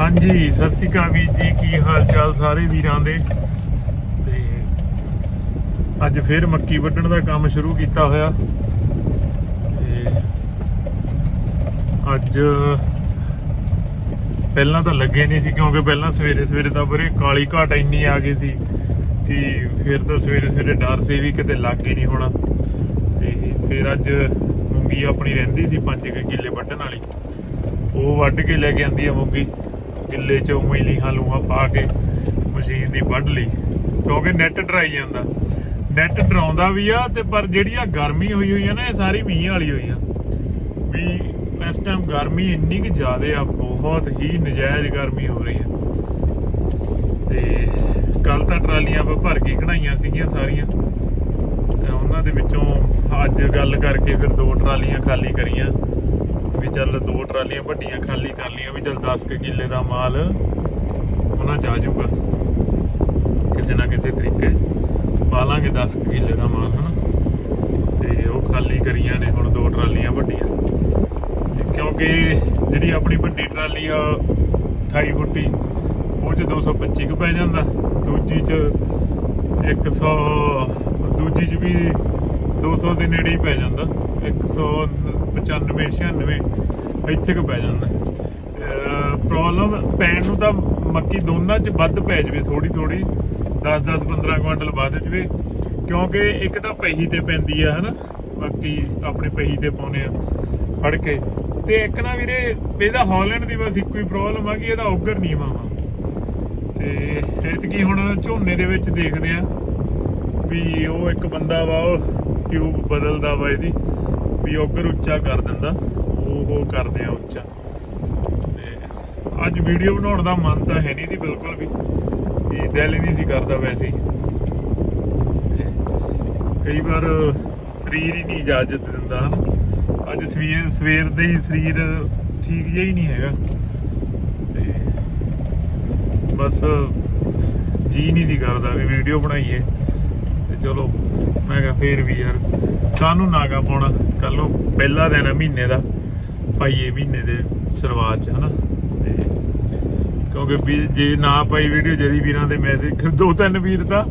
ਹਾਂਜੀ, ਸਤਿ ਸ਼੍ਰੀ ਅਕਾਲ ਵੀਰ ਜੀ, ਕੀ ਹਾਲ ਚਾਲ ਸਾਰੇ ਵੀਰਾਂ ਦੇ? ਤੇ ਅੱਜ ਫੇਰ ਮੱਕੀ ਵੱਢਣ ਦਾ ਕੰਮ ਸ਼ੁਰੂ ਕੀਤਾ ਹੋਇਆ। ਤੇ ਅੱਜ ਪਹਿਲਾਂ ਤਾਂ ਲੱਗੇ ਨਹੀਂ ਸੀ, ਕਿਉਂਕਿ ਪਹਿਲਾਂ ਸਵੇਰੇ ਸਵੇਰੇ ਤਾਂ ਬਰੇ ਕਾਲੀ ਘਾਟ ਇੰਨੀ ਆ ਗਈ ਸੀ ਕਿ ਫਿਰ ਤਾਂ ਸਵੇਰੇ ਸਵੇਰੇ ਡਰ ਸੀ ਵੀ ਕਿਤੇ ਲੱਗ ਹੀ ਨਹੀਂ ਹੋਣਾ। ਤੇ ਫਿਰ ਅੱਜ ਮੂੰਗੀ ਆਪਣੀ ਰਹਿੰਦੀ ਸੀ 5 ਕਿੱਲੇ ਵੱਢਣ ਵਾਲੀ। ਉਹ ਵੱਢ ਕੇ ਲੈ ਕੇ ਆਂਦੀ ਆ ਮੂੰਗੀ। ਕਿੱਲੇ ਚ ਉਵੇਂ ਲੀਹਾਂ ਲੂਹਾਂ ਪਾ ਕੇ ਮਸ਼ੀਨ ਦੀ ਵੱਢ ਲਈ, ਕਿਉਂਕਿ ਨੈਟ ਡਰਾਈ ਜਾਂਦਾ। ਨੈਟ ਡਰਾਉਂਦਾ ਵੀ ਆ ਤੇ ਪਰ ਜਿਹੜੀ ਆ ਗਰਮੀ ਹੋਈ ਹੋਈ ਆ ਨਾ, ਇਹ ਸਾਰੀ ਮੀਂਹ ਵਾਲੀ ਹੋਈ ਆ। ਵੀ ਇਸ ਟਾਈਮ ਗਰਮੀ ਇੰਨੀ ਕਿ ਜ਼ਿਆਦੇ ਆ, ਬਹੁਤ ਹੀ ਨਜਾਇਜ਼ ਗਰਮੀ ਹੋ ਰਹੀ ਆ। ਤੇ ਕੱਲ ਤਾਂ ਟਰਾਲੀਆਂ ਆਪਾਂ ਭਰ ਕੇ ਕਢਾਈਆਂ ਸੀਗੀਆਂ ਸਾਰੀਆਂ। ਤੇ ਉਹਨਾਂ ਦੇ ਵਿੱਚੋਂ ਅੱਜ ਗੱਲ ਕਰਕੇ ਫਿਰ ਦੋ ਟਰਾਲੀਆਂ ਖਾਲੀ ਕਰੀਆਂ। ਵੀ ਚੱਲ ਦੋ ਟਰਾਲੀਆਂ ਵੱਡੀਆਂ ਖਾਲੀ ਕਰ ਲੀਆਂ ਵੀ ਚੱਲ 10 ਕੁ ਕਿੱਲੇ ਦਾ ਮਾਲ ਉਹਨਾਂ ਚ ਆ ਜਾਊਗਾ। ਕਿਸੇ ਨਾ ਕਿਸੇ ਤਰੀਕੇ ਪਾ ਲਾਂਗੇ 10 ਕੁ ਕਿੱਲੇ ਦਾ ਮਾਲ, ਹਨਾ? ਤੇ ਉਹ ਖਾਲੀ ਕਰੀਆਂ ਨੇ ਹੁਣ ਦੋ ਟਰਾਲੀਆਂ ਵੱਡੀਆਂ। ਕਿਉਂਕਿ ਜਿਹੜੀ ਆਪਣੀ ਵੱਡੀ ਟਰਾਲੀ ਆ 28 ਫੁੱਟੀ, ਉਹ ਚ 225 ਕੁ ਪੈ ਜਾਂਦਾ। ਦੂਜੀ ਚ 100 ਦੂਜੀ ਚ ਵੀ 200 ਦੇ ਨੇੜੇ ਹੀ ਪੈ ਜਾਂਦਾ। 195 96 ਇੱਥੇ ਕੁ ਪੈ ਜਾਂਦਾ। ਪ੍ਰੋਬਲਮ ਪੈਣ ਨੂੰ ਤਾਂ ਮੱਕੀ ਦੋਨਾਂ ਚ ਵੱਧ ਪੈ ਜਵੇ ਥੋੜੀ ਥੋੜੀ 10 10 15 ਕੁਇੰਟਲ ਵੱਧ ਜਵੇ, ਕਿਉਂਕਿ ਇੱਕ ਤਾਂ ਪਹੀ ਤੇ ਪੈਂਦੀ ਆ, ਹਨਾ? ਮੱਕੀ ਆਪਣੇ ਪਹੀ ਤੇ ਪਾਉਨੇ ਆ, ਫੜ ਕੇ। ਤੇ ਇੱਕ ਨਾ ਵੀਰੇ, ਇਹਦਾ ਹਾਲੈਂਡ ਦੀ ਬਸ ਇੱਕੋ ਹੀ ਪ੍ਰੋਬਲਮ ਆ ਕਿ ਇਹਦਾ ਔਗਰ ਨਹੀਂ ਮਾਵਾ ਤੇ ਐਤਕੀ ਹੁਣ ਝੋਨੇ ਦੇ ਵਿੱਚ ਦੇਖਦੇ ਆ ਵੀ ਉਹ ਇੱਕ ਬੰਦਾ ਵਾ, ਉਹ ਟਿਊਬ ਬਦਲਦਾ ਵਾ ਇਹਦੀ। ਵੀ ਔਗਰ ਉੱਚਾ ਕਰ ਦਿੰਦਾ, ਉਹ ਉਹ ਕਰਦੇ ਆ ਉੱਚਾ। ਤੇ ਅੱਜ ਵੀਡੀਓ ਬਣਾਉਣ ਦਾ ਮਨ ਤਾਂ ਹੈ ਨਹੀਂ ਸੀ ਬਿਲਕੁਲ ਵੀ। ਵੀ ਦਿਲ ਹੀ ਨਹੀਂ ਸੀ ਕਰਦਾ ਵੈਸੇ ਹੀ। ਕਈ ਵਾਰ ਸਰੀਰ ਹੀ ਨਹੀਂ ਇਜਾਜ਼ਤ ਦਿੰਦਾ, ਹਨ। ਅੱਜ ਸਵੇਰ ਸਵੇਰ ਦੇ ਹੀ ਸਰੀਰ ਠੀਕ ਜਿਹਾ ਹੀ ਨਹੀਂ ਹੈਗਾ। ਤੇ ਬਸ ਜੀ ਨਹੀਂ ਸੀ ਕਰਦਾ ਵੀ ਵੀਡੀਓ ਬਣਾਈਏ। ਤੇ ਚਲੋ, ਮੈਂ ਕਿਹਾ ਫੇਰ ਵੀ ਯਾਰ ਕਾਹਨੂੰ ਨਾਗਾ ਪਾਉਣਾ ਕੱਲ ਨੂੰ ਪਹਿਲਾ ਦਿਨ ਆ ਮਹੀਨੇ ਦਾ ਪਾਈਏ ਮਹੀਨੇ ਦੇ ਸ਼ੁਰੂਆਤ ਚ, ਹਨਾ? ਤੇ ਕਿਉਂਕਿ ਜੇ ਨਾ ਪਾਈ ਵੀਡੀਓ ਜਰੀ ਵੀਰਾਂ ਦੇ ਮੈਸੇਜ ਦੋ ਤਿੰਨ ਵੀਰ ਤਾਂ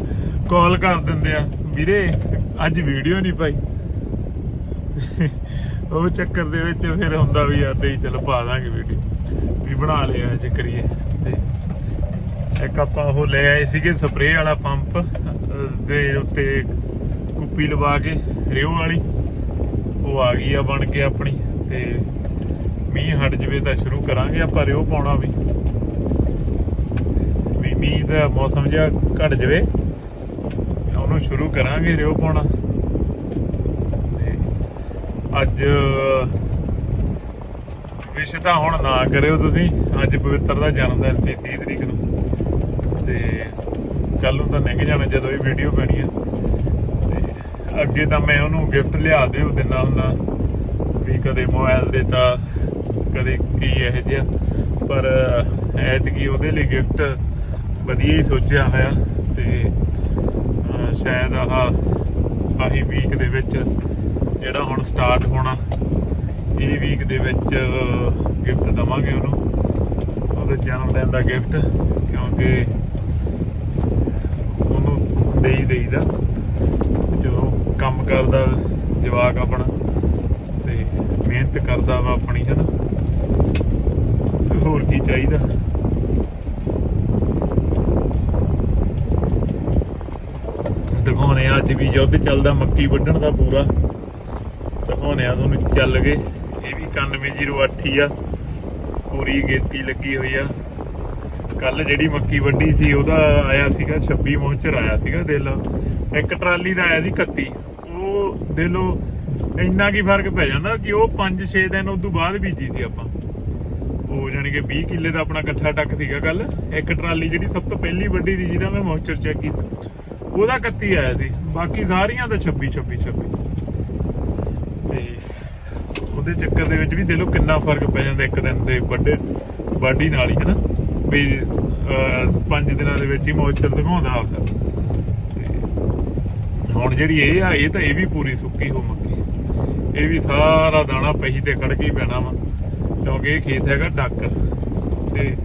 ਕਾਲ ਕਰ ਦਿੰਦੇ ਆ, ਵੀਰੇ, ਅੱਜ ਵੀਡੀਓ ਨਹੀਂ ਪਾਈ। ਉਹ ਚੱਕਰ ਦੇ ਵਿੱਚ ਫਿਰ ਹੁੰਦਾ ਵੀ ਯਾਰ, ਨਹੀਂ, ਚਲ ਪਾ ਦਾਂਗੇ ਵੀਡੀਓ ਵੀ ਬਣਾ ਲਿਆ ਅੱਜ ਕਰੀਏ। ਤੇ ਇੱਕ ਆਪਾਂ ਉਹ ਲੈ ਆਏ ਸੀਗੇ ਸਪਰੇਅ ਵਾਲਾ ਪੰਪ ਦੇ ਉੱਤੇ ਕੁੱਪੀ ਲਵਾ ਕੇ ਰਿਓ ਵਾਲੀ। ਉਹ ਆ ਗਈ ਆ ਬਣ ਕੇ ਆਪਣੀ ਤੇ ਮੀਂਹ ਹਟ ਜਵੇ ਤਾਂ ਸ਼ੁਰੂ ਕਰਾਂਗੇ ਆਪਾਂ ਰਿਓ ਪਾਉਣਾ ਵੀ। ਵੀ ਮੀਂਹ ਦਾ ਮੌਸਮ ਜਿਹਾ ਘਟ ਜਵੇ, ਉਹਨੂੰ ਸ਼ੁਰੂ ਕਰਾਂਗੇ ਰਿਓ ਪਾਉਣਾ। ਤੇ ਅੱਜ ਵਿਸ਼ ਤਾਂ ਹੁਣ ਨਾ ਕਰਿਓ ਤੁਸੀਂ, ਅੱਜ ਪਵਿੱਤਰ ਦਾ ਜਨਮ ਦਿਨ ਸੀ 30 ਤਰੀਕ ਨੂੰ। ਤੇ ਕੱਲ ਨੂੰ ਤਾਂ ਲੰਘ ਜਾਣਾ ਜਦੋਂ ਇਹ ਵੀਡੀਓ ਪੈਣੀ ਆ। ਤੇ ਅੱਗੇ ਤਾਂ ਮੈਂ ਉਹਨੂੰ ਗਿਫਟ ਲਿਆ ਦਿਓ ਦਿੰਦਾ ਹੁੰਦਾ ਵੀ ਕਦੇ ਮੋਬਾਈਲ ਦੇਤਾ ਕਦੇ ਕੀ ਇਹ ਜਿਹਾ। ਪਰ ਐਤਕੀ ਉਹਦੇ ਲਈ ਗਿਫਟ ਵਧੀਆ ਹੀ ਸੋਚਿਆ ਹੋਇਆ ਤੇ ਸ਼ਾਇਦ ਆਹ ਆਹੀ ਵੀਕ ਦੇ ਵਿੱਚ ਜਿਹੜਾ ਹੁਣ ਸਟਾਰਟ ਹੋਣਾ, ਇਹ ਵੀਕ ਦੇ ਵਿੱਚ ਗਿਫਟ ਦਵਾਂਗੇ ਉਹਨੂੰ। ਉਹਦੇ ਜਨਮ ਦਿਨ ਦਾ ਗਿਫਟ ਕਿਉਂਕਿ ਦੇ ਹੀ ਦੇਈਦਾ। ਜਦੋਂ ਕੰਮ ਕਰਦਾ ਜਵਾਕ ਆਪਣਾ ਤੇ ਮਿਹਨਤ ਕਰਦਾ ਵਾ ਆਪਣੀ, ਹਨਾ? ਤੇ ਹੋਰ ਕੀ ਚਾਹੀਦਾ? ਦਿਖਾਉਣੇ ਆ, ਅੱਜ ਵੀ ਯੁੱਧ ਚੱਲਦਾ, ਮੱਕੀ ਵੱਢਣ ਦਾ ਪੂਰਾ। ਦਿਖਾਉਣੇ ਆ ਤੁਹਾਨੂੰ ਚੱਲ ਗਏ। ਇਹ ਵੀ 9108 ਹੀ ਆ। ਪੂਰੀ ਗੇਤੀ ਲੱਗੀ ਹੋਈ ਆ। ਕੱਲ ਜਿਹੜੀ ਮੱਕੀ ਵੱਢੀ ਸੀ, ਉਹਦਾ ਆਇਆ ਸੀਗਾ 26 ਮੌਚਰ ਆਇਆ ਸੀਗਾ ਦਿਲ। ਇੱਕ ਟਰਾਲੀ ਦਾ ਆਇਆ ਸੀ 31 ਉਹ ਦੇ ਲਓ ਇੰਨਾ ਕੀ ਫ਼ਰਕ ਪੈ ਜਾਂਦਾ ਕਿ ਉਹ 5-6 ਦਿਨ ਉਸ ਤੋਂ ਬਾਅਦ ਬੀਜੀ ਸੀ ਆਪਾਂ। ਉਹ ਜਾਨੀ ਕਿ 20 ਕਿੱਲੇ ਦਾ ਆਪਣਾ ਇਕੱਠਾ ਟੱਕ ਸੀਗਾ ਕੱਲ ਇੱਕ ਟਰਾਲੀ ਜਿਹੜੀ ਸਭ ਤੋਂ ਪਹਿਲੀ ਵੱਡੀ ਸੀ, ਜਿਹਦਾ ਮੈਂ ਮੌਚਰ ਚੈੱਕ ਕੀਤਾ। ਉਹਦਾ 31 ਆਇਆ ਸੀ। ਬਾਕੀ ਸਾਰੀਆਂ ਦਾ 26 26 26 ਤੇ ਉਹਦੇ ਚੱਕਰ ਦੇ ਵਿੱਚ ਵੀ ਦੇ ਲਓ ਕਿੰਨਾ ਫ਼ਰਕ ਪੈ ਜਾਂਦਾ ਇੱਕ ਦਿਨ ਦੇ ਵੱਡੇ ਬਾਡੀ ਨਾਲ ਹੀ, ਹਨਾ? ਵੀ ਪੰਜ ਦਿਨਾਂ ਦੇ ਵਿੱਚ ਹੀ ਮੌਚਰ ਦਿਖਾਉਂਦਾ ਆਪਦਾ। ਹੁਣ ਜਿਹੜੀ ਇਹ ਆ, ਇਹ ਤਾਂ ਇਹ ਵੀ ਪੂਰੀ ਸੁੱਕੀ ਹੋ ਮੱਕੀ ਇਹ ਵੀ ਸਾਰਾ ਦਾਣਾ ਪਹੀ ਤੇ ਖੜ ਕੇ ਪੈਣਾ ਵਾ, ਕਿਉਂਕਿ ਇਹ ਖੇਤ ਹੈਗਾ ਡੱਕ। ਤੇ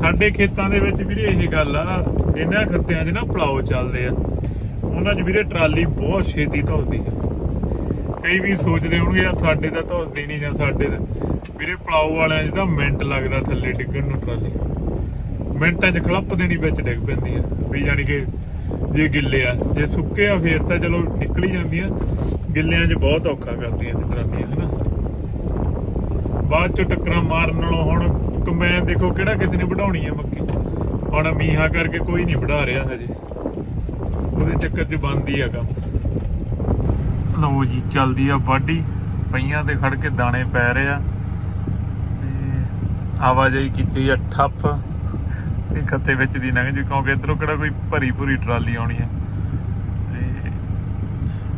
ਸਾਡੇ ਖੇਤਾਂ ਦੇ ਵਿੱਚ ਵੀਰੇ ਇਹ ਗੱਲ ਆ, ਇਹਨਾਂ ਖੱਤਿਆਂ 'ਚ ਨਾ ਪਲਾਓ ਚੱਲਦੇ ਆ। ਉਹਨਾਂ 'ਚ ਵੀਰੇ ਟਰਾਲੀ ਬਹੁਤ ਛੇਤੀ ਧੋਦੀ ਆ। ਕਈ ਵੀ ਸੋਚਦੇ ਹੋਣਗੇ, ਯਾਰ ਸਾਡੇ ਤਾਂ ਧੋਦੀ ਨਹੀਂ ਜਾਂ ਸਾਡੇ ਤਾਂ ਵੀਰੇ ਪਲਾਓ ਵਾਲਿਆਂ 'ਚ ਤਾਂ ਮਿੰਟ ਲੱਗਦਾ ਥੱਲੇ ਡਿੱਗਣ ਨੂੰ ਟਰਾਲੀ। ਮਿੰਟਾਂ 'ਚ ਖਲੱਪ ਦੇਣੀ ਵਿੱਚ ਡਿੱਗ ਪੈਂਦੀ ਆ। ਵੀ ਜਾਨੀ ਕਿ ਜੇ ਗਿੱਲੇ ਆ, ਜੇ ਸੁੱਕੇ ਆ, ਫੇਰ ਤਾਂ ਚਲੋ ਨਿਕਲ ਹੀ ਜਾਂਦੀਆਂ। ਗਿੱਲਿਆਂ 'ਚ ਬਹੁਤ ਔਖਾ ਕਰਦੀਆਂ ਨੇ ਟਰਾਲੀਆਂ, ਹਨਾ? ਬਾਅਦ ਚ ਟੱਕਰਾਂ ਮਾਰਨ ਨਾਲੋਂ ਹੁਣ ਕੰਬਾਈਨ ਦੇਖੋ ਕਿਹੜਾ ਕਿਸੇ ਨੇ ਵਢਾਉਣੀ ਆ ਮੱਕੀ। ਹੁਣ ਮੀਂਹਾਂ ਕਰਕੇ ਕੋਈ ਨਹੀਂ ਵਢਾ ਰਿਹਾ ਹਜੇ। ਉਹਦੇ ਚੱਕਰ 'ਚ ਬੰਦ ਹੀ ਆ ਕੰਮ। ਲਓ ਜੀ, ਚੱਲਦੀ ਆ ਵਾਢੀ। ਪਈਆਂ ਤੇ ਖੜ ਕੇ ਦਾਣੇ ਪੈ ਰਹੇ ਆ। ਤੇ ਆਵਾਜਾਈ ਕੀਤੀ ਆ ਠੱਪ। ਇਹ ਖੱਤੇ ਵਿੱਚ ਦੀ ਲੰਘ ਜੀ, ਕਿਉਂਕਿ ਇਧਰੋਂ ਕਿਹੜਾ ਕੋਈ ਭਰੀ ਭਰੀ ਟਰਾਲੀ ਆਉਣੀ ਆ। ਤੇ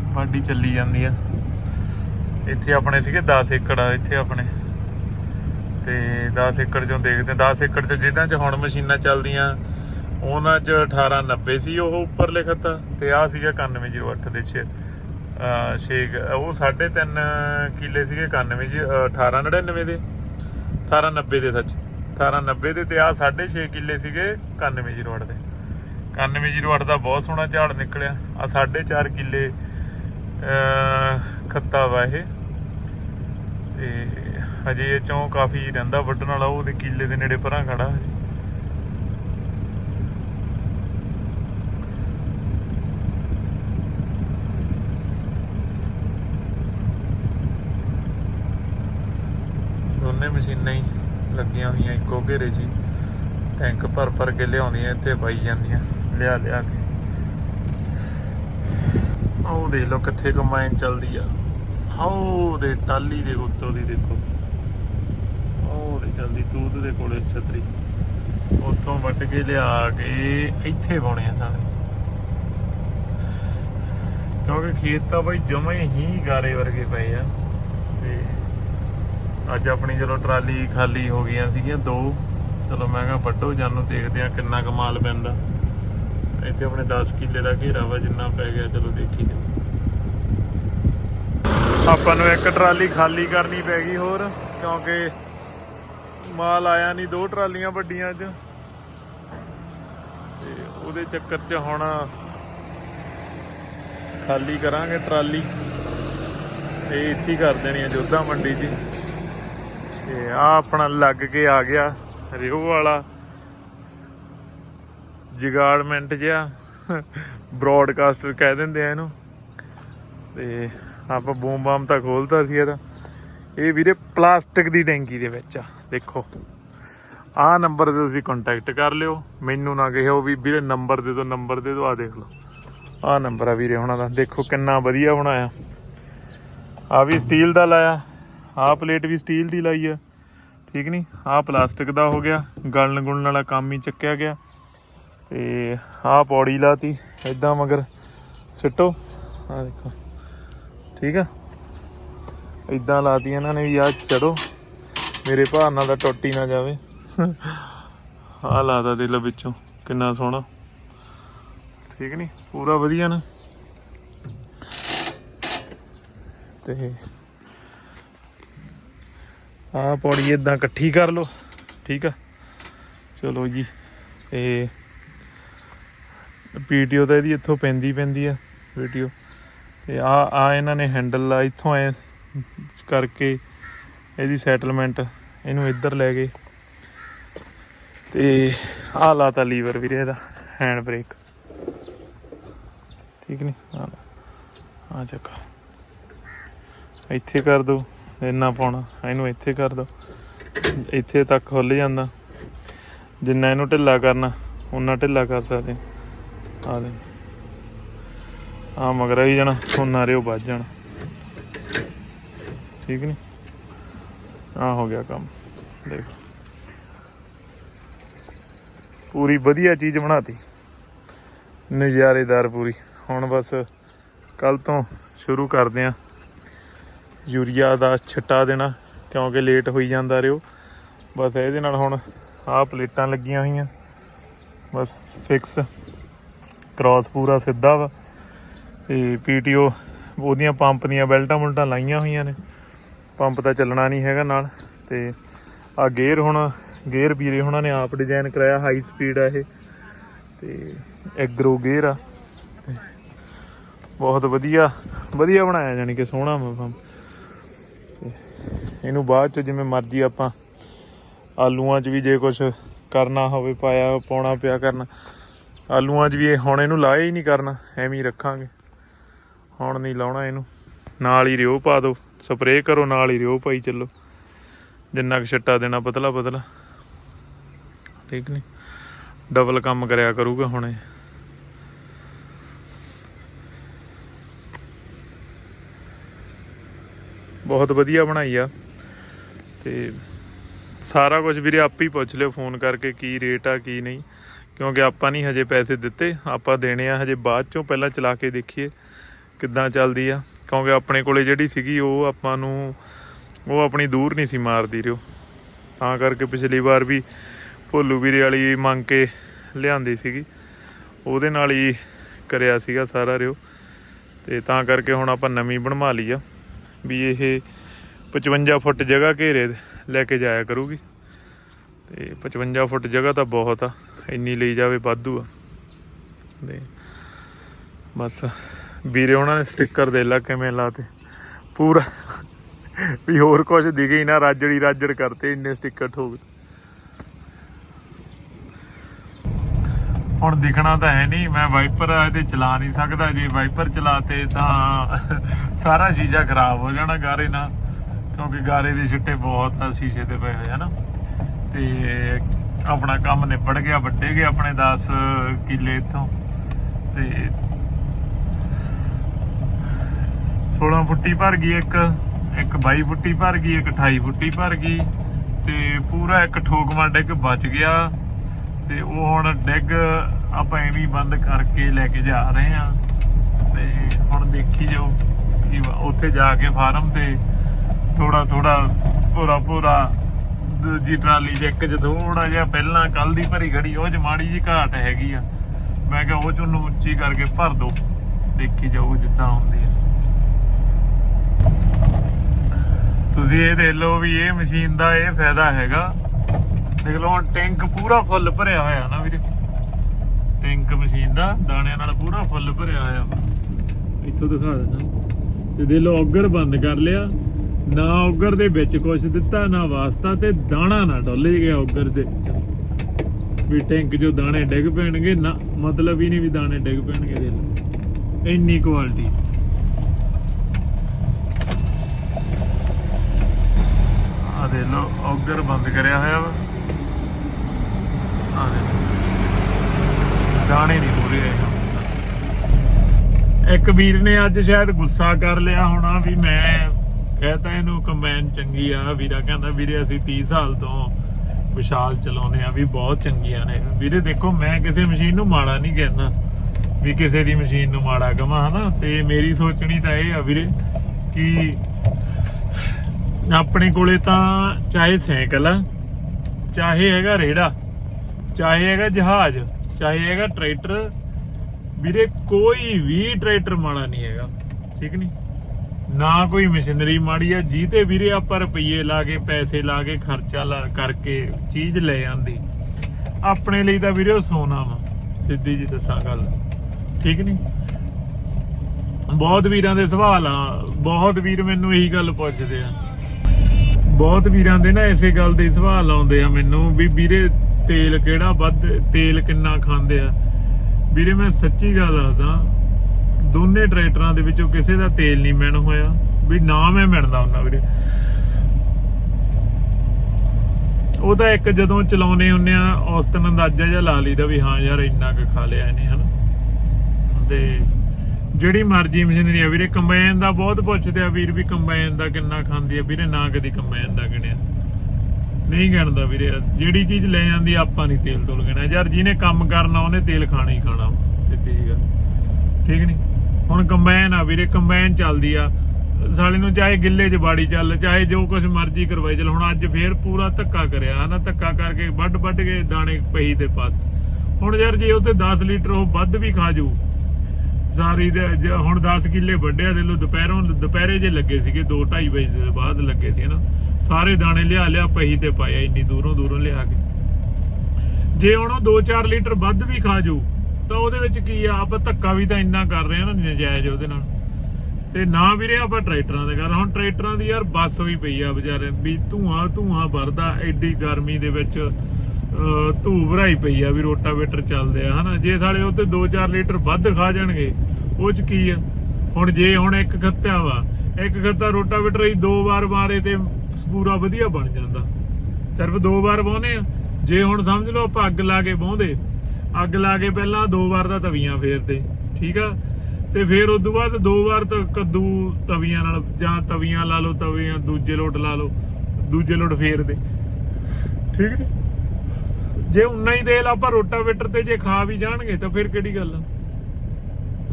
ਵਾਢੀ ਚੱਲੀ ਜਾਂਦੀ ਆ। ਇੱਥੇ ਆਪਣੇ ਸੀਗੇ 10 ਏਕੜ ਆ, ਇੱਥੇ ਆਪਣੇ। ਤੇ 10 ਏਕੜ ਚੋਂ ਦੇਖਦੇ 10 ਏਕੜ ਚ ਜਿਹਨਾਂ ਚ ਹੁਣ ਮਸ਼ੀਨਾਂ ਚੱਲਦੀਆਂ, ਉਹਨਾਂ ਚ 1890 ਸੀ ਉਹ ਉੱਪਰਲੇ ਖੱਤਾ, ਤੇ ਆ ਸੀਗਾ 9108 ਦੇ 6 ਛੇ ਉਹ 3.5 ਕਿੱਲੇ ਸੀਗੇ 91 ਜੀ 1899 ਦੇ 1890 ਦੇ ਸੱਚ। 1890 ਦੇ ਤੇ ਆ 6.5 ਕਿੱਲੇ ਸੀਗੇ 9108 ਦੇ। 9108 ਦਾ ਬਹੁਤ ਸੋਹਣਾ ਝਾੜ ਨਿਕਲਿਆ। ਆ 4.5 ਕਿੱਲੇ ਖੱਤਾ ਵਾ ਇਹ। ਤੇ ਹਜੇ ਇਹ ਚੋਂ ਕਾਫੀ ਰਹਿੰਦਾ ਵੱਢਣ ਵਾਲਾ ਉਹਦੇ ਕਿੱਲੇ ਦੇ ਨੇੜੇ ਪਰਾਂ ਖੜਾ ਹਜੇ। ਦੋਨੇ ਮਸ਼ੀਨਾਂ ਹੀ ਲੱਗੀਆਂ ਹੋਈਆਂ, ਇੱਕੋ ਘੇਰੇ 'ਚ ਟੈਂਕ ਭਰ ਭਰ ਕੇ ਲਿਆਉਂਦੀਆਂ, ਇੱਥੇ ਪਾਈ ਜਾਂਦੀਆਂ, ਲਿਆ ਲਿਆ ਕੇ। ਉਹ ਦੇਖ ਲਓ ਕਿੱਥੇ ਕੰਬਾਈਨ ਚੱਲਦੀ ਆ। ਹਾਓ ਦੇ ਟਾਲੀ ਦੇ ਉੱਤੋਂ ਦੀ ਦੇਖੋ। ਉਹ ਦੇ ਚੱਲਦੀ ਤੂਤ ਦੇ ਕੋਲੇ ਛਤਰੀ। ਉੱਥੋਂ ਵੱਢ ਕੇ ਲਿਆ ਕੇ ਇੱਥੇ ਪਾਉਣੇ ਆ ਸਾਲੇ ਕਿਉਂਕਿ ਖੇਤ ਤਾਂ ਬਈ ਜਮੇ ਹੀ ਗਾਰੇ ਵਰਗੇ ਪਏ ਆ। ਤੇ ਅੱਜ ਆਪਣੀ ਚਲੋ ਟਰਾਲੀ ਖਾਲੀ ਹੋ ਗਈਆਂ ਸੀਗੀਆਂ ਦੋ। ਚਲੋ ਮੈਂ ਕਿਹਾ ਵੱਢੋ ਜਾਨੂੰ ਦੇਖਦੇ ਆ ਕਿੰਨਾ ਕਮਾਲ ਪੈਂਦਾ। ਇੱਥੇ ਆਪਣੇ 10 ਕਿੱਲੇ ਦਾ ਘੇਰਾ ਵਾ, ਜਿੰਨਾ ਪੈ ਗਿਆ ਚਲੋ ਦੇਖੀ ਜਾਓ। ਆਪਾਂ ਨੂੰ ਇੱਕ ਟਰਾਲੀ ਖਾਲੀ ਕਰਨੀ ਪੈ ਗਈ ਹੋਰ, ਕਿਉਂਕਿ ਮਾਲ ਆਇਆ ਨਹੀਂ, ਦੋ ਟਰਾਲੀਆਂ ਵੱਡੀਆਂ ਅੱਜ। ਤੇ ਉਹਦੇ ਚੱਕਰ 'ਚ ਹੁਣ ਖਾਲੀ ਕਰਾਂਗੇ ਟਰਾਲੀ। ਤੇ ਇੱਥੇ ਕਰ ਦੇਣੀ ਆ ਜੋਧਾ ਮੰਡੀ 'ਚ। ਤੇ ਆ ਆਪਣਾ ਲੱਗ ਕੇ ਆ ਗਿਆ ਰਿਓ ਵਾਲਾ। ਜਗਾੜਮੈਂਟ ਜਿਹਾ। ਬ੍ਰੌਡਕਾਸਟਰ ਕਹਿ ਦਿੰਦੇ ਆ ਇਹਨੂੰ। ਤੇ ਆਪਾਂ ਬੂਮ ਬਾਮ ਤਾਂ ਖੋਲਤਾ ਸੀ ਇਹਦਾ। ਇਹ ਵੀਰੇ ਪਲਾਸਟਿਕ ਦੀ ਟੈਂਕੀ ਦੇ ਵਿੱਚ ਆ, ਦੇਖੋ। ਆਹ ਨੰਬਰ ਤੇ ਤੁਸੀਂ ਕੰਟੈਕਟ ਕਰ ਲਿਓ। ਮੈਨੂੰ ਨਾ ਕਹੋ ਵੀ ਵੀਰੇ ਨੰਬਰ ਦੇ ਦਿਓ, ਨੰਬਰ ਦੇ ਦਿਓ, ਆ ਦੇਖ ਲਓ। ਆਹ ਨੰਬਰ ਆ ਵੀਰੇ ਉਹਨਾਂ ਦਾ। ਦੇਖੋ ਕਿੰਨਾ ਵਧੀਆ ਬਣਾਇਆ। ਆ ਵੀ ਸਟੀਲ ਦਾ ਲਾਇਆ। ਆਹ ਪਲੇਟ ਵੀ ਸਟੀਲ ਦੀ ਲਾਈ ਆ। ਠੀਕ ਨਹੀਂ ਆਹ ਪਲਾਸਟਿਕ ਦਾ ਹੋ ਗਿਆ। ਗਲਣ ਗੁਲਣ ਵਾਲਾ ਕੰਮ ਹੀ ਚੱਕਿਆ ਗਿਆ। ਤੇ ਆਹ ਪੌੜੀ ਲਾਤੀ। ਇਦਾਂ ਮਗਰ ਸਿੱਟੋ। ਆ ਦੇਖੋ। ਠੀਕ ਆ? ਇਦਾਂ ਲਾਤੀ ਇਹਨਾਂ ਨੇ ਵੀ, ਆ ਚੜੋ। ਮੇਰੇ ਭਾਰ ਨਾਲ ਤਾਂ ਟੁੱਟੀ ਨਾ ਜਾਵੇ। ਆਹ ਲਾਤਾ ਦਿਲ ਵਿੱਚੋਂ। ਕਿੰਨਾ ਸੋਹਣਾ। ਠੀਕ ਨਹੀਂ ਪੂਰਾ ਵਧੀਆ ਨਾ। ਤੇ ਆਹ ਪੌੜੀ ਇਦਾਂ ਇਕੱਠੀ ਕਰ ਲਓ, ਠੀਕ ਆ? ਚਲੋ ਜੀ, ਇਹ ਪੀਟੀਓ ਤਾਂ ਇਹਦੀ ਇੱਥੋਂ ਪੈਂਦੀ ਪੈਂਦੀ ਆ ਵੀਡੀਓ ਤੇ ਆ ਆ ਇਹਨਾਂ ਨੇ ਹੈਂਡਲ ਆ ਇੱਥੋਂ ਐ ਕਰਕੇ ਇਹਦੀ ਸੈਟਲਮੈਂਟ ਇਹਨੂੰ ਇੱਧਰ ਲੈ ਗਏ। ਤੇ ਆ ਲਾਤਾ ਲੀਵਰ ਵੀਰੇ ਇਹਦਾ ਹੈਂਡ ਬ੍ਰੇਕ ਠੀਕ ਨਹੀਂ ਆ ਆ ਚੱਕਾ। ਇੱਥੇ ਕਰ ਦੋ। ਇੰਨਾ ਪਾਉਣਾ, ਇਹਨੂੰ ਇੱਥੇ ਕਰ ਦੋ। ਇੱਥੇ ਤੱਕ ਖੁੱਲ ਜਾਂਦਾ। ਜਿੰਨਾ ਇਹਨੂੰ ਢਿੱਲਾ ਕਰਨਾ ਉਨਾ ਢਿੱਲਾ ਕਰ ਸਕਦੇ। ਆ ਲੈ ਆ ਮਗਰ ਹੀ ਜਾਣਾ ਸੋਨਾ ਰਿਓ ਵੱਜ ਜਾਣਾ। ਠੀਕ ਨਹੀਂ ਆ ਹੋ ਗਿਆ ਕੰਮ। ਦੇਖ। ਪੂਰੀ ਵਧੀਆ ਚੀਜ਼ ਬਣਾਤੀ। ਨਜ਼ਾਰੇਦਾਰ ਪੂਰੀ। ਹੁਣ ਬਸ ਕੱਲ ਤੋਂ ਸ਼ੁਰੂ ਕਰਦੇ ਆ। ਯੂਰੀਆ ਦਾ ਛਿੱਟਾ ਦੇਣਾ, ਕਿਉਂਕਿ ਲੇਟ ਹੋਈ ਜਾਂਦਾ ਰਿਓ। ਬਸ ਇਹਦੇ ਨਾਲ ਹੁਣ ਆਹ ਪਲੇਟਾਂ ਲੱਗੀਆਂ ਹੋਈਆਂ। ਬਸ ਫਿਕਸ ਕ੍ਰਾਸ ਪੂਰਾ ਸਿੱਧਾ ਵਾ। ਤੇ ਪੀਟੀਓ ਉਹਦੀਆਂ ਪੰਪ ਦੀਆਂ ਬੈਲਟਾਂ ਬੁਲਟਾਂ ਲਾਈਆਂ ਹੋਈਆਂ ਨੇ। ਪੰਪ ਤਾਂ ਚੱਲਣਾ ਨਹੀਂ ਹੈਗਾ ਨਾਲ। ਤੇ ਆ ਗੇਅਰ ਹੁਣ ਗੇਅਰ ਵੀਰੇ ਉਹਨਾਂ ਨੇ ਆਪ ਡਿਜ਼ਾਈਨ ਕਰਾਇਆ ਹਾਈ ਸਪੀਡ ਆ ਇਹ। ਤੇ ਐਗਰੋ ਗੇਅਰ ਆ। ਬਹੁਤ ਵਧੀਆ ਵਧੀਆ ਬਣਾਇਆ ਜਾਨੀ ਕਿ ਸੋਹਣਾ ਵਾ। ਇਹਨੂੰ ਬਾਅਦ ਚ ਜਿਵੇਂ ਮਰਜ਼ੀ ਆਪਾਂ ਆਲੂਆਂ 'ਚ ਵੀ ਜੇ ਕੁਝ ਕਰਨਾ ਹੋਵੇ, ਪਾਇਆ, ਪਾਉਣਾ, ਪਿਆ ਕਰਨਾ। ਆਲੂਆਂ 'ਚ ਵੀ ਇਹ ਹੁਣ ਇਹਨੂੰ ਲਾਇਆ ਹੀ ਨਹੀਂ ਕਰਨਾ, ਐਵੇਂ ਹੀ ਰੱਖਾਂਗੇ। ਹੁਣ ਨਹੀਂ ਲਾਉਣਾ ਇਹਨੂੰ। ਨਾਲ ਹੀ ਰਿਓ ਪਾ ਦਿਓ ਸਪਰੇਅ ਕਰੋ, ਨਾਲ ਹੀ ਰਿਓ ਪਾਈ ਚੱਲੋ। ਜਿੰਨਾ ਕੁ ਛੱਟਾ ਦੇਣਾ ਪਤਲਾ ਪਤਲਾ। ਠੀਕ ਨਹੀਂ ਡਬਲ ਕੰਮ ਕਰਿਆ ਕਰੂਗਾ ਹੁਣ ਇਹ। ਬਹੁਤ ਵਧੀਆ ਬਣਾਈ ਆ। ਤੇ ਸਾਰਾ ਕੁਝ ਵੀਰੇ ਆਪ ਹੀ ਪੁੱਛ ਲਿਓ ਫੋਨ ਕਰਕੇ ਕੀ ਰੇਟ ਆ, ਕੀ ਨਹੀਂ। ਕਿਉਂਕਿ ਆਪਾਂ ਨਹੀਂ ਹਜੇ ਪੈਸੇ ਦਿੱਤੇ, ਆਪਾਂ ਦੇਣੇ ਆ ਹਜੇ ਬਾਅਦ ਚੋਂ ਪਹਿਲਾਂ ਚਲਾ ਕੇ ਦੇਖੀਏ ਕਿੱਦਾਂ ਚੱਲਦੀ ਆ। ਕਿਉਂਕਿ ਆਪਣੇ ਕੋਲੇ ਜਿਹੜੀ ਸੀਗੀ ਉਹ ਆਪਾਂ ਨੂੰ, ਉਹ ਆਪਣੀ ਦੂਰ ਨਹੀਂ ਸੀ ਮਾਰਦੀ ਰਿਓ। ਤਾਂ ਕਰਕੇ ਪਿਛਲੀ ਵਾਰ ਵੀ ਭੋਲੂ ਵੀਰੇ ਵਾਲੀ ਮੰਗ ਕੇ ਲਿਆਂਦੀ ਸੀਗੀ। ਉਹਦੇ ਨਾਲ ਹੀ ਕਰਿਆ ਸੀਗਾ ਸਾਰਾ ਰਿਓ। ਤੇ ਤਾਂ ਕਰਕੇ ਹੁਣ ਆਪਾਂ ਨਵੀਂ ਬਣਵਾ ਲਈ ਆ। ਵੀ ਇਹ 55 ਫੁੱਟ ਜਗ੍ਹਾ ਘੇਰੇ ਲੈ ਕੇ ਜਾਇਆ ਕਰੂਗੀ। ਤੇ 55 ਫੁੱਟ ਜਗ੍ਹਾ ਤਾਂ ਬਹੁਤ ਆ, ਇੰਨੀ ਲਈ ਜਾਵੇ ਵਾਧੂ ਆ। ਤੇ ਬਸ ਵੀਰੇ ਉਹਨਾਂ ਨੇ ਸਟicker ਦੇ ਲਾ ਕਿਵੇਂ ਲਾਤੇ ਪੂਰਾ ਵੀ ਹੋਰ ਕੁਝ ਦਿਖੇ ਹੀ ਨਾ ਰਾਜੜੀ ਰਾਜੜ ਕਰਤੇ ਇੰਨੇ ਸਟicker ਠੋਕ। ਹੁਣ ਦਿਖਣਾ ਤਾਂ ਹੈ ਨਹੀਂ, ਮੈਂ ਵਾਈਪਰ ਇਹਦੇ ਚਲਾ ਨਹੀਂ ਸਕਦਾ, ਜੇ ਵਾਈਪਰ ਚਲਾਤੇ ਤਾਂ ਸਾਰਾ ਸ਼ੀਸ਼ਾ ਖਰਾਬ ਹੋ ਜਾਣਾ ਗਾਰੇ ਨਾਲ, ਕਿਉਂਕਿ ਗਾਰੇ ਦੇ ਛਿੱਟੇ ਬਹੁਤ ਆ, ਸ਼ੀਸ਼ੇ ਤੇ ਪਏ ਹੋਏ ਆ ਨਾ। ਤੇ ਆਪਣਾ ਕੰਮ ਨਿਬੜ ਗਿਆ, ਵੱਡੇ ਗਏ ਆਪਣੇ 10 ਕਿੱਲੇ ਇੱਥੋਂ। ਤੇ 16 ਫੁੱਟੀ ਭਰ ਗਈ ਇੱਕ ਇੱਕ 22 ਫੁੱਟੀ ਭਰ ਗਈ, ਇੱਕ 28 ਫੁੱਟੀ ਭਰ ਗਈ, ਤੇ ਪੂਰਾ ਇੱਕ ਠੋਕਮਾ ਡਿੱਗ, ਬਚ ਗਿਆ। ਤੇ ਉਹ ਹੁਣ ਡਿੱਗ, ਆਪਾਂ ਐਵੇਂ ਬੰਦ ਕਰਕੇ ਲੈ ਕੇ ਜਾ ਰਹੇ ਆ ਤੇ ਹੁਣ ਦੇਖੀ ਜਾਓ ਕਿ ਉੱਥੇ ਜਾ ਕੇ ਫਾਰਮ ਤੇ ਥੋੜਾ ਥੋੜਾ ਪੂਰਾ ਪੂਰਾ ਦੂਜੀ ਟਰਾਲੀ ਚ ਇੱਕ ਜ ਥੋੜਾ ਜਿਹਾ ਪਹਿਲਾਂ ਕੱਲ ਦੀ ਭਰੀ ਖੜੀ, ਉਹ ਚ ਮਾੜੀ ਜੀ ਘਾਟ ਹੈਗੀ ਆ। ਮੈਂ ਕਿਹਾ ਉਹ ਚ ਉਹਨੂੰ ਉੱਚੀ ਕਰਕੇ ਭਰ ਦੋ। ਦੇਖੀ ਜਾਓ ਜਿੱਦਾਂ ਹੁੰਦੀ ਆ। ਤੁਸੀਂ ਇਹ ਦੇਖ ਲਓ ਵੀ ਇਹ ਮਸ਼ੀਨ ਦਾ ਇਹ ਫਾਇਦਾ ਹੈਗਾ। ਦੇਖ ਲਓ ਹੁਣ ਟੈਂਕ ਪੂਰਾ ਫੁੱਲ ਭਰਿਆ ਹੋਇਆ ਨਾ ਵੀਰੇ। ਟੈਂਕ ਮਸ਼ੀਨ ਦਾ, ਦਾਣਿਆਂ ਨਾਲ ਪੂਰਾ ਫੁੱਲ ਭਰਿਆ ਹੋਇਆ। ਵਾ ਇੱਥੋਂ ਦਿਖਾ ਦਿੰਦਾ। ਤੇ ਦੇ ਲੋ ਔਗਰ ਬੰਦ ਕਰ ਲਿਆ। ਨਾ ਔਗਰ ਦੇ ਵਿੱਚ ਕੁਝ ਦਿੱਤਾ, ਨਾ ਵਾਸਤਾ ਤੇ ਦਾਣਾ ਨਾ ਡੋਲੇ ਗਿਆ ਔਗਰ ਦੇ। ਵਿੱਚ ਵੀ ਟੈਂਕ ਜੋ ਦਾਣੇ ਡਿੱਗ ਪੈਣਗੇ, ਨਾ ਮਤਲਬ ਹੀ ਨਹੀਂ ਵੀ ਦਾਣੇ ਡਿੱਗ ਪੈਣਗੇ ਦੇ ਲੋ ਇੰਨੀ ਕੁਆਲਿਟੀ। ਆ ਦੇ ਲੋ ਔਗਰ ਬੰਦ ਕਰਿਆ ਹੋਇਆ ਵਾ। ਆ ਦਾਣੇ ਨਹੀਂ ਪੂਰੇ ਆਏ ਇੱਕ ਵੀਰ ਨੇ ਅੱਜ ਸ਼ਾਇਦ ਗੁੱਸਾ ਕਰ ਲਿਆ ਹੋਣਾ ਵੀ ਮੈਂ ਕਹਤਾ ਇਹਨੂੰ ਕੰਬਾਈਨ ਚੰਗੀ ਆ। ਵੀਰਾ ਕਹਿੰਦਾ, ਵੀਰੇ ਅਸੀਂ 30 ਸਾਲ ਤੋਂ ਵਿਸ਼ਾਲ ਚਲਾਉਨੇ ਆ ਵੀ ਬਹੁਤ ਚੰਗੀਆਂ ਨੇ। ਵੀਰੇ ਦੇਖੋ, ਮੈਂ ਕਿਸੇ ਮਸ਼ੀਨ ਨੂੰ ਮਾੜਾ ਨਹੀਂ ਕਹਿੰਦਾ, ਵੀ ਕਿਸੇ ਦੀ ਮਸ਼ੀਨ ਨੂੰ ਮਾੜਾ ਕਹਾਂ, ਹਨਾ? ਤੇ ਮੇਰੀ ਸੋਚਣੀ ਤਾਂ ਇਹ ਆ ਵੀਰੇ ਕਿ ਆਪਣੇ ਕੋਲੇ ਤਾਂ ਚਾਹੇ ਸਾਈਕਲ ਆ, ਚਾਹੇ ਹੈਗਾ ਰੇੜਾ ਚਾਹੇ ਹੈਗਾ ਜਹਾਜ਼, ਚਾਹੇ ਹੈਗਾ ਟਰੈਕਟਰ, ਵੀਰੇ ਕੋਈ ਵੀ ਟਰੈਕਟਰ ਮਾੜਾ ਨਹੀਂ ਹੈਗਾ, ਠੀਕ ਨਹੀਂ ਨਾ ਕੋਈ ਮਸ਼ੀਨਰੀ ਮਾੜੀ ਆ ਜਿਹਤੇ ਵੀਰੇ ਆਪਾਂ ਰੁਪਈਏ ਲਾ ਕੇ, ਪੈਸੇ ਲਾ ਕੇ, ਖਰਚਾ ਲਾ ਕਰਕੇ ਚੀਜ਼ ਲੈ ਆਂਦੀ। ਆਪਣੇ ਲਈ ਤਾਂ ਵੀਰੇ ਉਹ ਸੋਨਾ ਵਾ, ਸਿੱਧੀ ਜੀ ਦੱਸਾਂ ਗੱਲ, ਠੀਕ ਨਹੀਂ ਬਹੁਤ ਵੀਰਾਂ ਦੇ ਸਵਾਲ ਆ, ਬਹੁਤ ਵੀਰ ਮੈਨੂੰ ਇਹੀ ਗੱਲ ਪੁੱਛਦੇ ਆ। ਬਹੁਤ ਵੀਰਾਂ ਦੇ ਨਾ ਇਸੇ ਗੱਲ ਦੇ ਸਵਾਲ ਆਉਂਦੇ ਆ ਮੈਨੂੰ ਵੀ ਵੀਰੇ ਤੇਲ ਕਿਹੜਾ ਵੱਧ, ਤੇਲ ਕਿੰਨਾ ਖਾਂਦੇ ਆ। ਵੀਰੇ ਮੈਂ ਸੱਚੀ ਗੱਲ ਦੱਸਦਾ, ਦੋਨੇ ਟਰੈਕਟਰਾਂ ਦੇ ਵਿੱਚੋਂ ਕਿਸੇ ਦਾ ਤੇਲ ਨਹੀਂ ਮਿਣ ਹੋਇਆ, ਵੀ ਨਾ ਮੈਂ ਮਿਣਦਾ ਹੁੰਦਾ ਵੀਰੇ। ਉਹਦਾ ਇੱਕ ਜਦੋਂ ਚਲਾਉਨੇ ਹੁੰਨੇ ਆ ਔਸਤਨ ਅੰਦਾਜ਼ਾ ਜਿਹਾ ਲਾ ਲਈਦਾ ਵੀ ਹਾਂ ਯਾਰ ਇੰਨਾ ਕੁ ਖਾ ਲਿਆ ਇਹਨੇ, ਹਨਾ। ਤੇ ਜਿਹੜੀ ਮਰਜ਼ੀ ਮਸ਼ੀਨਰੀ ਆ ਵੀਰੇ, ਕੰਬਾਈਨ ਦਾ ਬਹੁਤ ਪੁੱਛਦੇ ਆ ਵੀਰ ਵੀ ਕੰਬਾਈਨ ਦਾ ਕਿੰਨਾ ਖਾਂਦੀ ਆ। ਵੀਰੇ ਨਾ ਕਦੀ ਕੰਬਾਈਨ ਦਾ ਗਿਣਿਆ। ਨਹੀਂ ਗਿਣਦਾ ਵੀਰੇ, ਜਿਹੜੀ ਚੀਜ਼ ਲੈ ਜਾਂਦੀ ਆਪਾਂ ਨਹੀਂ ਤੇਲ ਤੋਲ ਗਿਣਿਆ। ਯਾਰ ਜਿਹਨੇ ਕੰਮ ਕਰਨਾ, ਉਹਨੇ ਤੇਲ ਖਾਣਾ ਹੀ ਖਾਣਾ ਸਿੱਧੀ ਜੀ ਗੱਲ। ਠੀਕ ਨਹੀਂ ਹੁਣ ਕੰਬਾਈਨ ਆ ਵੀਰੇ, ਕੰਬਾਈਨ ਚੱਲਦੀ ਆ। ਸਾਲੇ ਨੂੰ ਚਾਹੇ ਗਿੱਲੇ 'ਚ ਬਾੜੀ ਚੱਲ, ਚਾਹੇ ਜੋ ਕੁਝ ਮਰਜ਼ੀ ਕਰਵਾਈ ਚੱਲ। ਹੁਣ ਅੱਜ ਫੇਰ ਪੂਰਾ ਧੱਕਾ ਕਰਿਆ, ਹਨਾ? ਧੱਕਾ ਕਰਕੇ ਵੱਡ ਵੱਡ ਕੇ ਦਾਣੇ ਪਹੀ ਤੇ ਪਾ ਹੁਣ ਯਾਰ ਜੇ ਉਹ ਤੇ 10 ਲੀਟਰ ਉਹ ਵੱਧ ਵੀ ਖਾ ਜੂ ਸਾਰੀ ਦੇ ਜ- ਹੁਣ 10 ਕਿੱਲੇ ਵੱਢਿਆ ਦੇ ਲੋ, ਦੁਪਹਿਰੋਂ ਦੁਪਹਿਰੇ ਜੇ ਲੱਗੇ ਸੀਗੇ 2 2:30 ਵਜੇ ਦੇ ਬਾਅਦ ਲੱਗੇ ਸੀ ਨਾ ਸਾਰੇ ਦਾਣੇ ਲਿਆ ਲਿਆ, ਪਹੀ ਤੇ ਪਾਇਆ, ਇੰਨੀ ਦੂਰੋਂ ਦੂਰੋਂ ਲਿਆ ਕੇ। ਜੇ ਹੁਣ ਉਹ 2-4 ਲੀਟਰ ਵੱਧ ਵੀ ਖਾ ਜੂ ਤਾਂ ਉਹਦੇ ਵਿੱਚ ਕੀ ਆ, ਆਪਾਂ ਧੱਕਾ ਵੀ ਤਾਂ ਇੰਨਾ ਕਰ ਰਹੇ ਆ ਨਾ ਨਜਾਇਜ਼ ਉਹਦੇ ਨਾਲ। ਤੇ ਨਾ ਵੀਰੇ ਆਪਾਂ ਟਰੈਕਟਰਾਂ ਦੇ ਕਰ ਹੁਣ ਟਰੈਕਟਰਾਂ ਦੀ ਯਾਰ ਬੱਸ ਹੋਈ ਪਈ ਆ ਵਿਚਾਰੇ, ਵੀ ਧੂਆਂ ਧੂਆਂ ਵਰਦਾ, ਐਡੀ ਗਰਮੀ ਦੇ ਵਿੱਚ। ਧੂ ਭਰਾਈ ਪਈ ਆ ਵੀ ਰੋਟਾਵੇਟਰ ਚੱਲਦੇ ਆ, ਹਨਾ? ਜੇ ਸਾਲੇ ਉੱਤੇ 2-4 ਲੀਟਰ ਵੱਧ ਖਾ ਜਾਣਗੇ, ਉਹ ਚ ਕੀ ਆ? ਹੁਣ ਜੇ ਹੁਣ ਇੱਕ ਖੱਤਿਆ ਵਾ, ਇੱਕ ਖੱਤਾ ਰੋਟਾਵੇਟਰ ਹੀ ਦੋ ਵਾਰ ਮਾਰੇ ਤੇ ਪੂਰਾ ਵਧੀਆ ਬਣ ਜਾਂਦਾ। ਸਿਰਫ ਦੋ ਵਾਰ ਵਾਹੁੰਦੇ ਆ। ਜੇ ਹੁਣ ਸਮਝ ਲਓ ਆਪਾਂ ਅੱਗ ਲਾ ਕੇ ਵਾਹੁੰਦੇ, ਅੱਗ ਲਾ ਕੇ ਪਹਿਲਾਂ ਦੋ ਵਾਰ ਦਾ ਤਵੀਆਂ ਫੇਰਦੇ, ਠੀਕ ਆ? ਤੇ ਫਿਰ ਉਸ ਤੋਂ ਬਾਅਦ ਦੋ ਵਾਰ ਤਾਂ ਕੱਦੂ ਤਵੀਆਂ ਨਾਲ, ਜਾਂ ਤਵੀਆਂ ਲਾ ਲਓ, ਤਵੀਆਂ ਦੂਜੇ ਲੋਟ ਲਾ ਲਓ, ਦੂਜੇ ਲੋਟ ਫੇਰਦੇ। ਠੀਕ ਨੇ ਜੇ ਉਨਾ ਹੀ ਤੇਲ ਆਪਾਂ ਰੋਟਾਵੇਟਰ ਤੇ ਜੇ ਖਾ ਵੀ ਜਾਣਗੇ ਤਾਂ ਫਿਰ ਕਿਹੜੀ ਗੱਲ ਆ?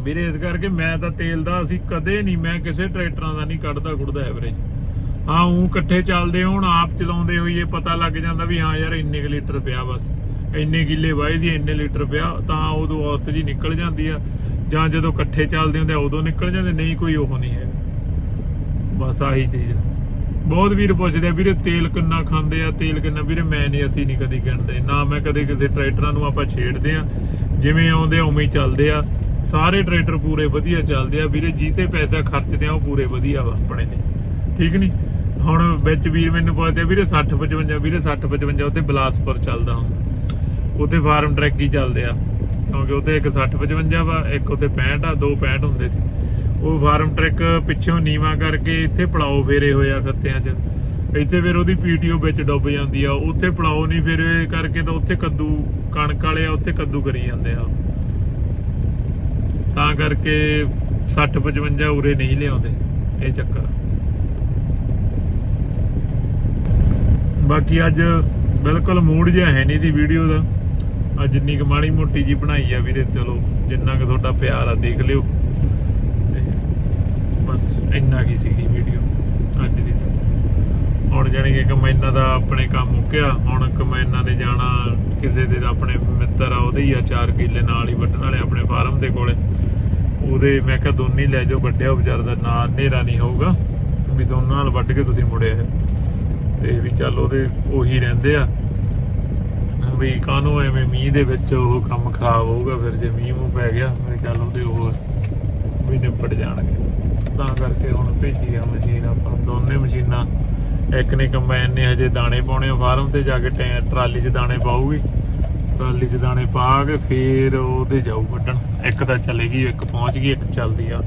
ਵੀਰੇ, ਇਸ ਕਰਕੇ ਮੈਂ ਤਾਂ ਤੇਲ ਦਾ ਅਸੀਂ ਕਦੇ ਨਹੀਂ, ਮੈਂ ਕਿਸੇ ਟਰੈਕਟਰਾਂ ਦਾ ਨਹੀਂ ਕੱਢਦਾ ਕੁੜਦਾ ਐਵਰੇਜ ਹਾਂ ਉਹ ਇਕੱਠੇ ਚੱਲਦੇ ਹੋਣ, ਆਪ ਚਲਾਉਂਦੇ ਹੋਈਏ ਪਤਾ ਲੱਗ ਜਾਂਦਾ ਵੀ ਹਾਂ ਯਾਰ ਇੰਨੇ ਕੁ ਲੀਟਰ ਪਿਆ ਬਸ। ਇੰਨੇ ਕਿੱਲੇ ਵਾਹੀ ਦੀ, ਇੰਨੇ ਲੀਟਰ ਪਿਆ, ਤਾਂ ਉਦੋਂ ਔਸਤ ਜੀ ਨਿਕਲ ਜਾਂਦੀ ਆ। ਜਾਂ ਜਦੋਂ ਇਕੱਠੇ ਚੱਲਦੇ ਹੁੰਦੇ ਉਦੋਂ ਨਿਕਲ ਜਾਂਦੇ, ਨਹੀਂ ਕੋਈ ਉਹ ਨਹੀਂ ਹੈ। ਬਸ ਆਹੀ ਚੀਜ਼ ਆ। ਬਹੁਤ ਵੀਰ ਪੁੱਛਦੇ ਆ, ਵੀਰੇ ਤੇਲ ਕਿੰਨਾ ਖਾਂਦੇ ਆ, ਤੇਲ ਕਿੰਨਾ? ਵੀਰੇ ਮੈਂ ਨਹੀਂ, ਅਸੀਂ ਨਹੀਂ ਕਦੀ ਗਿਣਦੇ। ਨਾ ਮੈਂ ਕਦੇ ਕਿਸੇ ਟਰੈਕਟਰਾਂ ਨੂੰ ਆਪਾਂ ਛੇੜਦੇ ਆ। ਜਿਵੇਂ ਆਉਂਦੇ ਉਵੇਂ ਹੀ ਚੱਲਦੇ ਆ। ਸਾਰੇ ਟਰੈਕਟਰ ਪੂਰੇ ਵਧੀਆ ਚੱਲਦੇ ਆ। ਵੀਰੇ ਜੀਤੇ ਪੈਸਾ ਖਰਚਦੇ ਆ, ਉਹ ਪੂਰੇ ਵਧੀਆ ਵਾ ਆਪਣੇ ਨੇ ਠੀਕ ਨਹੀਂ ਹੁਣ ਵਿੱਚ ਵੀਰ ਮੈਨੂੰ ਪੁੱਛਦੇ ਆ, ਵੀਰੇ 60 55 ਵੀਰੇ 60 55 ਉੱਤੇ ਬਲਾਸਪੁਰ ਚੱਲਦਾ ਹੁੰਦਾ ਉੱਥੇ ਫਾਰਮ ਟਰੈਕ ਹੀ ਚੱਲਦੇ ਆ। ਕਿਉਂਕਿ ਉੱਥੇ ਇੱਕ 60 55 ਵਾ, ਇੱਕ ਉੱਥੇ 65 ਆ, ਦੋ 65 ਹੁੰਦੇ ਸੀ। ਉਹ ਫਾਰਮ ਟਰੈਕ ਪਿੱਛੋਂ ਨੀਵਾ ਕਰਕੇ ਇੱਥੇ ਪੜਾਓ ਫੇਰੇ ਹੋਏ ਆ ਖੱਤਿਆਂ 'ਚ। ਇੱਥੇ ਫਿਰ ਉਹਦੀ ਪੀਟੀਓ ਵਿੱਚ ਡੁੱਬ ਜਾਂਦੀ ਆ। ਉੱਥੇ ਪੜਾਓ ਨਹੀਂ ਫੇਰੇ ਕਰਕੇ ਤਾਂ ਉੱਥੇ ਕੱਦੂ, ਕਣਕ ਵਾਲੇ ਆ, ਉੱਥੇ ਕੱਦੂ ਕਰੀ ਜਾਂਦੇ ਆ। ਤਾਂ ਕਰਕੇ 60 55 ਉਰੇ ਨਹੀਂ ਲਿਆਉਂਦੇ। ਇਹ ਚੱਕਰ। ਬਾਕੀ ਅੱਜ ਬਿਲਕੁਲ ਮੂਡ ਜਿਹਾ ਹੈ ਨਹੀਂ ਸੀ ਵੀਡੀਓ ਦਾ। ਅੱਜ ਜਿੰਨੀ ਕੁ ਮਾੜੀ ਮੋਟੀ ਜੀ ਬਣਾਈ ਆ ਵੀਰੇ, ਚਲੋ, ਜਿੰਨਾ ਕੁ ਤੁਹਾਡਾ ਪਿਆਰ ਆ, ਦੇਖ ਲਿਓ। ਬਸ ਇੰਨਾ ਕੀ ਸੀਗੀ ਵੀਡੀਓ ਅੱਜ ਦੀ। ਹੁਣ ਜਾਣੀ ਕਿ ਕਮੈਨਾਂ ਦਾ ਆਪਣੇ ਕੰਮ ਮੁੱਕਿਆ, ਹੁਣ ਕਮੈਨਾਂ ਨੇ ਜਾਣਾ ਕਿਸੇ ਦੇ ਆਪਣੇ ਮਿੱਤਰ ਆ, ਉਹਦੇ ਹੀ ਆ 4 ਕਿੱਲੇ ਨਾਲ ਹੀ ਵੱਢਣ ਵਾਲੇ ਆਪਣੇ ਫਾਰਮ ਦੇ ਕੋਲੇ। ਉਹਦੇ ਮੈਂ ਕਿਹਾ ਦੋਨੇ ਲੈ ਜਾਓ, ਵੱਡਿਆ ਉਹ ਦਾ ਨਾਂ, ਹਨੇਰਾ ਨਹੀਂ ਹੋਊਗਾ। ਵੀ ਦੋਨਾਂ ਨਾਲ ਵੱਢ ਕੇ ਤੁਸੀਂ ਮੁੜਿਆ ਇਹ। ਤੇ ਵੀ ਚੱਲ ਉਹਦੇ ਉਹੀ ਰਹਿੰਦੇ ਆ। ਵੀ ਕਾਹਨੂੰ ਐਵੇਂ ਮੀਂਹ ਦੇ ਵਿੱਚ ਉਹ ਕੰਮ ਖਰਾਬ ਹੋਊਗਾ, ਫਿਰ ਜੇ ਮੀਂਹ ਮੂੰਹ ਪੈ ਗਿਆ, ਵੀ ਚੱਲ ਉਹਦੇ ਉਹ ਵੀ ਨਿਪਟ ਜਾਣਗੇ। ਤਾਂ ਕਰਕੇ ਹੁਣ ਭੇਜੀ ਆ ਮਸ਼ੀਨ ਆਪਾਂ, ਦੋਨੇ ਮਸ਼ੀਨਾਂ। ਇੱਕ ਨੇ ਕੰਬਾਈਨ ਨੇ ਹਜੇ ਦਾਣੇ ਪਾਉਣੇ ਆ ਫਾਰਮ ਤੇ ਜਾ ਕੇ ਟੈ- ਟਰਾਲੀ 'ਚ ਦਾਣੇ ਪਾਊਗੀ। ਟਰਾਲੀ 'ਚ ਦਾਣੇ ਪਾ ਕੇ ਫੇਰ ਉਹਦੇ ਜਾਊ ਕੱਢਣ। ਇੱਕ ਤਾਂ ਚਲੇਗੀ, ਇੱਕ ਪਹੁੰਚ ਗਈ, ਇੱਕ ਚੱਲਦੀ ਆ।